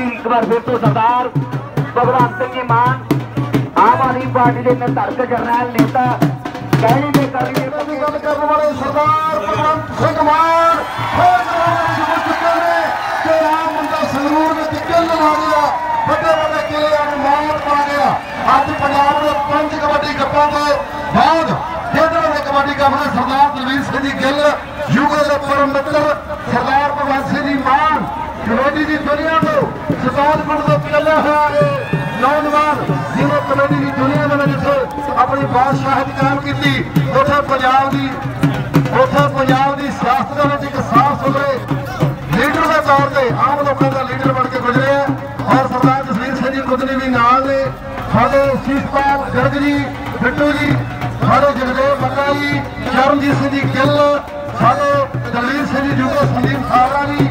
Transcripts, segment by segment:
ਜੀ, ਇੱਕ ਵਾਰ ਫਿਰ ਤੋਂ ਸਰਦਾਰ ਭਗਵੰਤ ਸਿੰਘ ਜੀ ਮਾਨ, ਆਮ ਆਦਮੀ ਪਾਰਟੀ ਦੇ ਨਿਰਧਾਰਕ ਜਰਨੈਲ ਨੇਤਾ ਕਹਿਣੀ ਦੇ ਕਰੀ ਦੇ ਦੀ ਗੱਲ ਕਰਨ ਵਾਲੇ ਸਰਦਾਰ ਭਗਵੰਤ ਸਿੰਘ ਮਾਨ, ਫੇਰ ਜਵਾਨ ਜਿੱਤ ਚੁੱਕੇ ਨੇ ਕਿ ਆਮ ਬੰਦਾ ਸੰਗਰੂਰ ਵਿੱਚ ਕਿੱਲ ਮਾਰਿਆ ਵੱਡੇ ਵੱਡੇ ਕਿਲਿਆਂ ਨੂੰ ਮਾਰ ਪਾ ਗਿਆ ਅੱਜ ਪੰਜਾਬ ਦੇ ਪੰਜ ਕਬੱਡੀ ਕੱਪਾਂ ਤੋਂ ਬਾਅਦ ਖੇਡਣ ਦੇ ਕਬੱਡੀ ਕੱਪ ਦੇ ਸਰਦਾਰ ਦਲਵੀਰ ਸਿੰਘ ਜੀ ਗਿੱਲ ਯੂਕੇ ਦੇ ਪਰਮ ਮਿੱਤਰ ਸਰਦਾਰ ਭਗਵੰਤ ਸਿੰਘ ਜੀ ਮਾਨ ਕਬੱਡੀ ਦੀ ਦੁਨੀਆ ਤੋਂ ਪਿੰਡ ਤੋਂ ਚੱਲਿਆ ਹੋਇਆ ਇਹ ਨੌਜਵਾਨ ਜਿਹਨੇ ਕਬੱਡੀ ਦੀ ਦੁਨੀਆ ਦੇ ਵਿੱਚ ਆਪਣੀ ਬਾਦਸ਼ਾਹਤ ਕਾਇਮ ਕੀਤੀ, ਉੱਥੇ ਪੰਜਾਬ ਦੀ ਉੱਥੇ ਪੰਜਾਬ ਦੀ ਸਿਆਸਤ ਦੇ ਵਿੱਚ ਇੱਕ ਸਾਫ਼ ਸੁਥਰੇ ਲੀਡਰ ਦੇ ਤੌਰ ਤੇ ਆਮ ਲੋਕਾਂ ਦਾ ਲੀਡਰ ਬਣ ਕੇ ਗੁਜ਼ਰੇ ਹੈ। ਔਰ ਸਰਦਾਰ ਜਸਵੀਰ ਸਿੰਘ ਜੀ ਕੁਦਨੀ ਵੀ ਨਾਲ ਨੇ। ਸਾਡੇ ਸੀਸਪਾਲ ਗਰਗ ਜੀ, ਬਿੱਟੂ ਜੀ, ਸਾਡੇ ਜਗਦੇਵ ਬੱਗਾ ਜੀ, ਚਰਨਜੀਤ ਸਿੰਘ ਜੀ ਗਿੱਲ, ਸਾਡੇ ਦਲਵੀਰ ਸਿੰਘ ਜੀ ਜੁਗੋ ਸੰਦੀਪ ਸਾਵਰਾ ਜੀ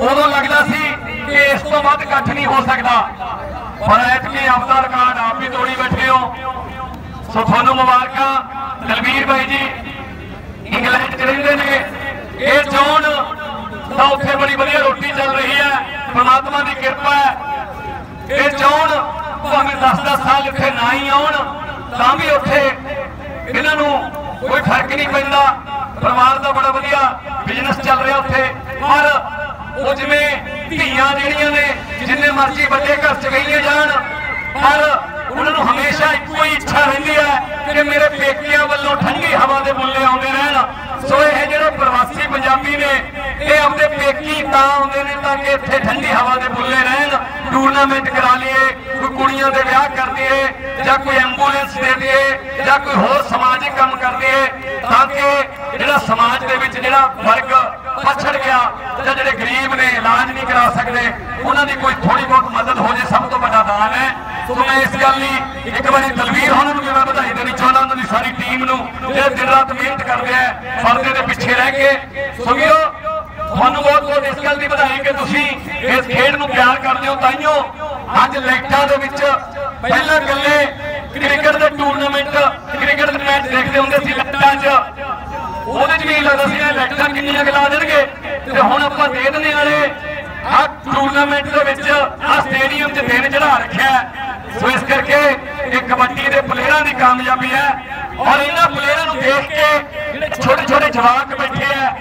ਉਦੋਂ ਲੱਗਦਾ ਸੀ ਕਿ ਇਸ ਤੋਂ ਵੱਧ ਇਕੱਠ ਨਹੀਂ ਹੋ ਸਕਦਾ। ਪਰ ਐਤਕੀ ਆਪਦਾ ਰਿਕਾਰਡ ਆਪ ਵੀ ਤੋੜੀ ਬੈਠੇ ਹੋ। ਸੋ ਤੁਹਾਨੂੰ ਮੁਬਾਰਕਾਂ। ਦਲਵੀਰ ਭਾਈ ਜੀ, ਇੰਗਲੈਂਡ 'ਚ ਰਹਿੰਦੇ ਨੇ। ਇਹ ਚੋਣ ਤਾਂ ਉੱਥੇ ਬੜੀ ਵਧੀਆ ਰੋਟੀ ਚੱਲ ਰਹੀ ਹੈ। ਪ੍ਰਮਾਤਮਾ ਦੀ ਕਿਰਪਾ ਹੈ। ਇਹ ਚੋਣ ਭਾਵੇਂ 10-10 ਸਾਲ ਇੱਥੇ ਨਾ ਹੀ ਆਉਣ, ਤਾਂ ਵੀ ਉੱਥੇ ਇਹਨਾਂ ਨੂੰ ਕੋਈ ਫ਼ਰਕ ਨਹੀਂ ਪੈਂਦਾ। ਪਰਿਵਾਰ ਦਾ ਬੜਾ ਵਧੀਆ ਬਿਜ਼ਨਸ ਚੱਲ ਰਿਹਾ ਉੱਥੇ। ਪਰ ਉਹ ਜਿਵੇਂ ਧੀਆਂ ਜਿਹੜੀਆਂ ਨੇ, ਜਿੰਨੇ ਮਰਜ਼ੀ ਵੱਡੇ ਘਰ ਚ ਗਈਆਂ ਜਾਣ, ਪਰ ਉਹਨਾਂ ਨੂੰ ਹਮੇਸ਼ਾ ਇੱਕੋ ਹੀ ਇੱਛਾ ਰਹਿੰਦੀ ਹੈ ਕਿ ਮੇਰੇ ਪੇਕਿਆਂ ਵੱਲੋਂ ਠੰਡੀ ਹਵਾ ਦੇ ਬੁੱਲੇ ਆਉਂਦੇ ਰਹਿਣ। ਸੋ ਇਹ ਜਿਹੜੇ ਪ੍ਰਵਾਸੀ ਪੰਜਾਬੀ ਨੇ, ਇਹ ਆਪਣੇ ਪੇਕੀ ਤਾਂ ਆਉਂਦੇ ਨੇ ਤਾਂ ਕਿ ਇੱਥੇ ਠੰਡੀ ਹਵਾ ਦੇ ਬੁੱਲੇ ਰਹਿਣ। ਟੂਰਨਾਮੈਂਟ ਕਰਾ ਲਈਏ, ਕੋਈ ਕੁੜੀਆਂ ਦੇ ਵਿਆਹ ਕਰ ਦਈਏ, ਜਾਂ ਕੋਈ ਐਂਬੂਲੈਂਸ ਦੇ ਦਈਏ, ਜਾਂ ਕੋਈ ਹੋਰ ਸਮਾਜਿਕ ਕੰਮ ਕਰ ਦਈਏ, ਤਾਂ ਕਿ ਜਿਹੜਾ ਸਮਾਜ ਦੇ ਵਿੱਚ ਜਿਹੜਾ ਵਰਗ ਪਛੜ ਗਿਆ ਜਾਂ ਜਿਹੜੇ ਗਰੀਬ ਨੇ, ਇਲਾਜ ਨਹੀਂ ਕਰਾ ਸਕਦੇ, ਉਹਨਾਂ ਦੀ ਕੋਈ ਥੋੜੀ ਬਹੁਤ ਮਦਦ ਹੋ ਜੇ, ਸਭ ਤੋਂ ਵੱਡਾ ਦਾਨ ਹੈ। ਸੋ ਮੈਂ ਇਸ ਗੱਲ ਲਈ ਇੱਕ ਵਾਰੀ ਤਲਵੀਰ ਹੋਣਾ ਨੂੰ ਮੈਂ ਵਧਾਈ ਦੇਣੀ ਚਾਹੁੰਦਾ, ਉਹਨਾਂ ਦੀ ਸਾਰੀ ਟੀਮ ਨੂੰ, ਜਿਹੜੇ ਦਿਨ ਰਾਤ ਮਿਹਨਤ ਕਰਦੇ ਆ ਪਰਦੇ ਦੇ ਪਿੱਛੇ ਰਹਿ ਕੇ। ਸੋ ਵੀਰੋ, ਤੁਹਾਨੂੰ ਬਹੁਤ ਬਹੁਤ ਇਸ ਗੱਲ ਦੀ ਵਧਾਈ ਕਿ ਤੁਸੀਂ ਇਸ ਖੇਡ ਨੂੰ ਪਿਆਰ ਕਰਦੇ ਹੋ, ਤਾਈਓ, ਅੱਜ ਲੈਟਾਂ ਦੇ ਵਿੱਚ ਪਹਿਲਾਂ ਗੱਲੇ ਕ੍ਰਿਕਟ ਦੇ ਟੂਰਨਾਮੈਂਟ, ਕ੍ਰਿਕਟ ਦੇ ਮੈਚ ਦੇਖਦੇ ਹੁੰਦੇ ਸੀ ਲੈਟਾਂ 'ਚ। ਉਹਦੇ 'ਚ ਵੀ ਲੱਗਦਾ ਸੀ ਇਹ ਲੈਟਾਂ ਕਿੰਨੀਆਂ ਗਲਾ ਦੇਣਗੇ? ਤੇ ਹੁਣ ਆਪਾਂ ਦੇ ਦਿੰਦੇ ਵਾਲੇ ਆ ਟੂਰਨਾਮੈਂਟ ਦੇ ਵਿੱਚ ਆ ਸਟੇਡੀਅਮ 'ਚ ਦਿਨ ਚੜਾ ਰੱਖਿਆ ਸੋ ਇਸ ਕਰਕੇ ਇਹ ਕਬੱਡੀ ਦੇ ਪਲੇਅਰਾਂ ਦੀ ਕਾਮਯਾਬੀ ਹੈ। ਔਰ ਇਹਨਾਂ ਪਲੇਅਰਾਂ ਨੂੰ ਦੇਖ ਕੇ ਜਿਹੜੇ ਛੋਟੇ ਛੋਟੇ ਜਵਾਕ ਬੈਠੇ ਆ,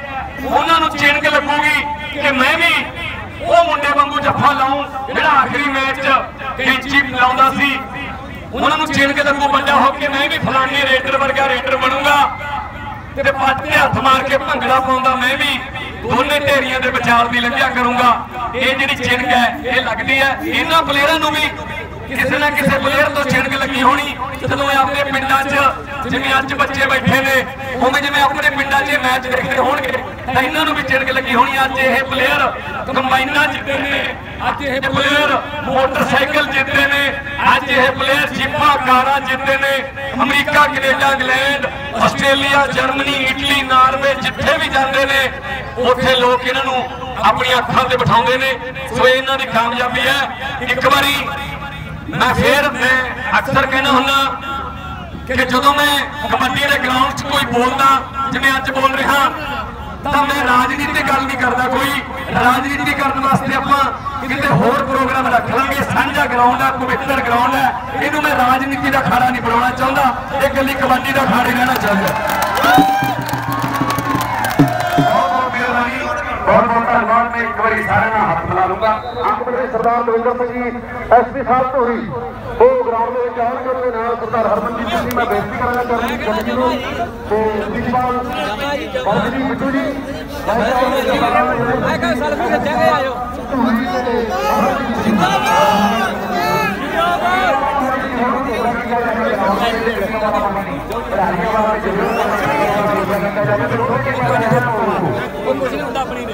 ਉਹਨਾਂ ਨੂੰ ਚਿੰਗ ਲੱਗੂਗੀ ਕਿ ਮੈਂ ਵੀ ਉਹ ਮੁੰਡੇ ਵਾਂਗੂ ਜੱਫਾ ਲਾਉਂ ਜਿਹੜਾ ਆਖਰੀ ਮੈਚ 'ਚ ਕੈਂਚੀ ਲਾਉਂਦਾ ਸੀ। ਉਹਨਾਂ ਨੂੰ ਚਿੰਗ ਲੱਗੂ ਵੱਡਾ ਹੋ ਕੇ ਮੈਂ ਵੀ ਫਲਾਣੇ ਰੇਡਰ ਵਰਗਾ ਰੇਡਰ ਬਣੂੰਗਾ। ਤੇ ਪੱਟ ਤੇ ਹੱਥ ਮਾਰ ਕੇ ਭੰਗੜਾ ਪਾਉਂਦਾ ਮੈਂ ਵੀ। ਦੋਨੇ ਢੇਰੀਆਂ ਦੇ ਵਿਚਾਰ ਦੀ ਲੰਘਿਆ ਕਰੂੰਗਾ। ਇਹ ਜਿਹੜੀ ਚਿੰਗ ਹੈ, ਇਹ ਲੱਗਦੀ ਹੈ। ਇਹਨਾਂ ਪਲੇਅਰਾਂ ਨੂੰ ਵੀ ਕਿਸੇ ਨਾ ਕਿਸੇ ਪਲੇਅਰ ਤੋਂ ਛਿੜਕ ਲੱਗੀ ਹੋਣੀ। ਜਦੋਂ ਆਪਣੇ ਪਿੰਡਾਂ 'ਚ, ਜਿਵੇਂ ਅੱਜ ਬੱਚੇ ਬੈਠੇ ਨੇ, ਉਵੇਂ ਜਿਵੇਂ ਆਪਣੇ ਪਿੰਡਾਂ 'ਚ ਮੈਚ ਦੇਖਦੇ ਹੋਣਗੇ, ਤਾਂ ਇਹਨਾਂ ਨੂੰ ਵੀ ਛਿੜਕ ਲੱਗੀ ਹੋਣੀ ਅੱਜ ਇਹ ਪਲੇਅਰ ਕੰਬਾਈਨਾਂ ਜਿੱਤੇ ਨੇ। ਅੱਜ ਇਹ ਪਲੇਅਰ ਮੋਟਰਸਾਈਕਲ ਜਿੱਤੇ ਨੇ। ਅੱਜ ਇਹ ਪਲੇਅਰ ਜੀਪਾਂ ਕਾਰਾਂ ਜਿੱਤੇ ਨੇ। America, Canada, England Australia, Germany, Italy, Norway ਜਿੱਥੇ ਵੀ ਜਾਂਦੇ ਨੇ, ਉੱਥੇ ਲੋਕ ਇਹਨਾਂ ਨੂੰ ਆਪਣੀਆਂ ਅੱਖਾਂ ਤੇ ਬਿਠਾਉਂਦੇ ਨੇ। ਸੋ ਇਹਨਾਂ ਦੀ ਕਾਮਯਾਬੀ ਹੈ। ਇੱਕ ਵਾਰੀ ਮੈਂ ਫੇਰ, ਮੈਂ ਅਕਸਰ ਕਹਿੰਦਾ ਹੁੰਦਾ ਕਿ ਜਦੋਂ ਮੈਂ ਕਬੱਡੀ ਦੇ ਗਰਾਊਂਡ 'ਚ ਕੋਈ ਬੋਲਦਾ, ਜਿਵੇਂ ਅੱਜ ਬੋਲ ਰਿਹਾ ਤਾਂ ਮੈਂ ਰਾਜਨੀਤੀ ਗੱਲ ਨਹੀਂ ਕਰਦਾ ਕੋਈ। ਰਾਜਨੀਤੀ ਕਰਨ ਵਾਸਤੇ ਆਪਾਂ ਕਿਤੇ ਹੋਰ ਪ੍ਰੋਗਰਾਮ ਰੱਖ ਲਾਂਗੇ ਸਾਂਝਾ ਗਰਾਊਂਡ ਹੈ, ਪਵਿੱਤਰ ਗਰਾਊਂਡ ਹੈ। ਇਹਨੂੰ ਮੈਂ ਰਾਜਨੀਤੀ ਦਾ ਅਖਾੜਾ ਨਹੀਂ ਬਣਾਉਣਾ ਚਾਹੁੰਦਾ। ਇਹ ਇਕੱਲੀ ਕਬੱਡੀ ਦਾ ਅਖਾੜਾ ਰਹਿਣਾ ਚਾਹੁੰਦਾ। ਮੈਂ ਇੱਕ ਵਾਰੀ ਸਾਰਿਆਂ ਨਾਲ ਹੱਥ ਮਿਲਾ ਲੂੰਗਾ ਅੰਕਪੁਰ ਦੇ ਸਰਦਾਰ ਲਵਿੰਦਰ ਸਿੰਘ ਜੀ ਐਸਪੀ ਸਾਹਿਬ ਧੋਰੀ ਉਹ ਗਰਾਊਂਡ ਦੇ ਵਿੱਚ ਆਉਣਗੇ ਉਹਦੇ ਨਾਲ ਸਰਦਾਰ ਹਰਮਨਜੀਤ ਸਿੰਘ ਜੀ ਮੈਂ ਬੇਨਤੀ ਕਰਾਂਗਾ ਕਰਨੀ ਕਮੇਟੀ ਨੂੰ ਤੇ ਪ੍ਰਿੰਸੀਪਲ ਬਾਬੂ ਜੀ ਮਿੱਟੂ ਜੀ ਦੇ ਮੈਂ ਕਹਾਂ ਸੈਲਫੀ ਖਿੱਚਾਂਗੇ ਆਜੋ। ਧੋਰੀ ਤੇ ਉਹ ਕੁਝ ਨਹੀਂ ਹੁੰਦਾ ਆਪਣੀ ਨੇ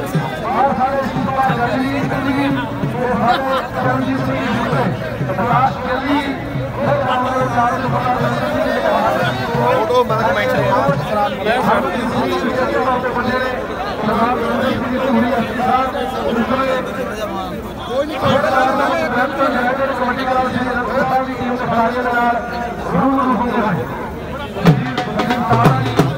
اور سارے سنگھ کا جلیل کریم اور سارے چرمجی سنگھ جوتے تلاش کے لیے موسیقی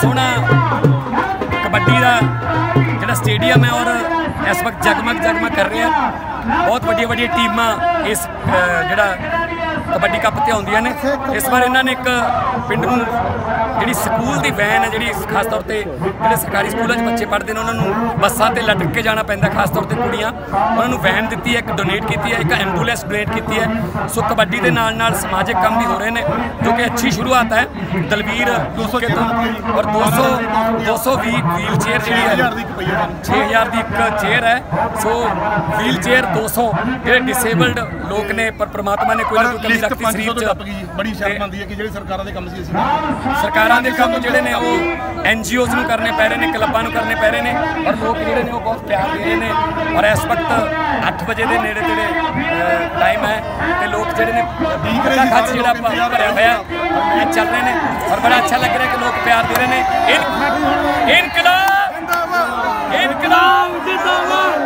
ਸੋਹਣਾ ਕਬੱਡੀ ਦਾ ਜਿਹੜਾ ਸਟੇਡੀਅਮ ਹੈ ਔਰ ਇਸ ਵਕਤ ਜਗਮਗ ਜਗਮਗ ਕਰ ਰਿਹਾ। ਬਹੁਤ ਵੱਡੀਆਂ ਵੱਡੀਆਂ ਟੀਮਾਂ ਇਸ ਜਿਹੜਾ ਕਬੱਡੀ ਕੱਪ ਤੇ ਆਉਂਦੀਆਂ ਨੇ। ਇਸ ਵਾਰ ਇਹਨਾਂ ਨੇ ਇੱਕ ਪਿੰਡ ਨੂੰ ਜਿਹੜੀ ਸਕੂਲ ਦੀ ਵੈਨ ਹੈ ਜਿਹੜੀ ਖਾਸ ਤੌਰ ਤੇ ਜਿਹੜੇ ਸਰਕਾਰੀ ਸਕੂਲਾਂ 'ਚ ਬੱਚੇ ਪੜ੍ਹਦੇ ਨੇ ਉਹਨਾਂ ਨੂੰ ਬੱਸਾਂ ਤੇ ਲਟਕ ਕੇ ਜਾਣਾ ਪੈਂਦਾ ਖਾਸ ਤੌਰ ਤੇ ਕੁੜੀਆਂ। ਉਹਨਾਂ ਨੂੰ ਵੈਨ ਦਿੱਤੀ ਹੈ ਇੱਕ ਡੋਨੇਟ ਕੀਤੀ ਹੈ ਇੱਕ ਐਂਬੂਲੈਂਸ ਡੋਨੇਟ ਕੀਤੀ ਹੈ। ਸੋ ਕਬੱਡੀ ਦੇ ਨਾਲ ਨਾਲ ਸਮਾਜਿਕ ਕੰਮ ਵੀ ਹੋ ਰਹੇ ਨੇ ਜੋ ਕਿ ਅੱਛੀ ਸ਼ੁਰੂਆਤ ਹੈ। ਦਲਵੀਰ ਕੇ ਤੋਂ ਔਰ 200 220 ਵੀਲ ਚੇਅਰ ਜਿਹੜੀ ਹੈ 6000 ਦੀ ਇੱਕ ਚੇਅਰ ਹੈ। ਸੋ ਵੀਲ ਚੇਅਰ 200 ਜਿਹੜੇ ਡਿਸੇਬਲਡ ਲੋਕ ਨੇ ਪਰ ਪ੍ਰਮਾਤਮਾ ਨੇ ਕੋਈ ਨਾ ਕੋਈ ਲਿਸਟ ਰੱਖਤੀ 500 ਸਰੀਰ ਤੋਂ ਟੱਪ ਗਈ ਚ ਬੜੀ ਸ਼ਰਮ ਆਉਂਦੀ ਹੈ ਕਿ ਜਿਹੜੇ ਸਰਕਾਰਾਂ ਦੇ ਕੰਮ ਸੀ ਅਸੀਂ ਨਾ ਸਰਕਾਰਾਂ ਦੇ ਕੰਮ ਜਿਹੜੇ ਨੇ ਉਹ ਐਨਜੀਓਜ਼ ਨੂੰ ਕਰਨੇ ਪੈ ਰਹੇ ਨੇ ਕਲੱਬਾਂ ਨੂੰ ਕਰਨੇ ਪੈ ਰਹੇ ਨੇ ਔਰ ਲੋਕ ਜਿਹੜੇ ਨੇ ਉਹ ਬਹੁਤ ਪਿਆਰ ਦੇ ਰਹੇ ਨੇ ਔਰ ਇਸ ਵਕਤ 8 ਵਜੇ ਦੇ ਨੇੜੇ ਤੇੜੇ ਟਾਈਮ ਹੈ ਤੇ ਲੋਕ ਜਿਹੜੇ ਨੇ ਠੀਕ ਰਹੇ ਸਾਰੇ ਜਿਹੜਾ ਭਰਿਆ ਹੋਇਆ ਮੈਚ ਚੱਲ ਰਹੇ ਨੇ ਔਰ ਬੜਾ ਅੱਛਾ ਲੱਗ ਰਿਹਾ ਕਿ ਲੋਕ ਪਿਆਰ ਦੇ ਰਹੇ ਨੇ। ਇਨ- ਇਨਕਲਾਬ! ਇਨਕਲਾਬ! ਜਿੰਦਾਬਾਦ!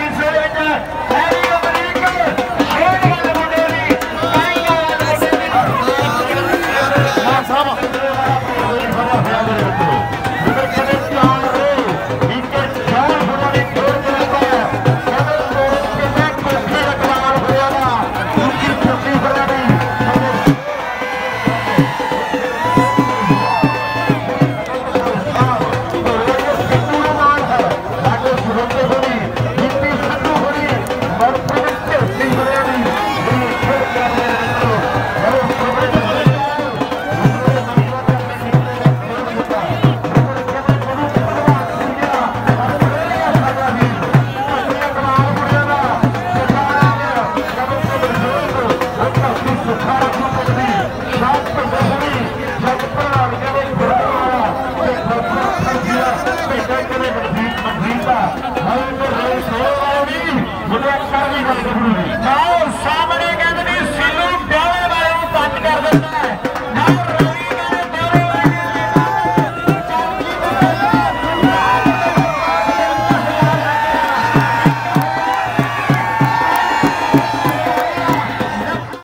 ਨਾਲ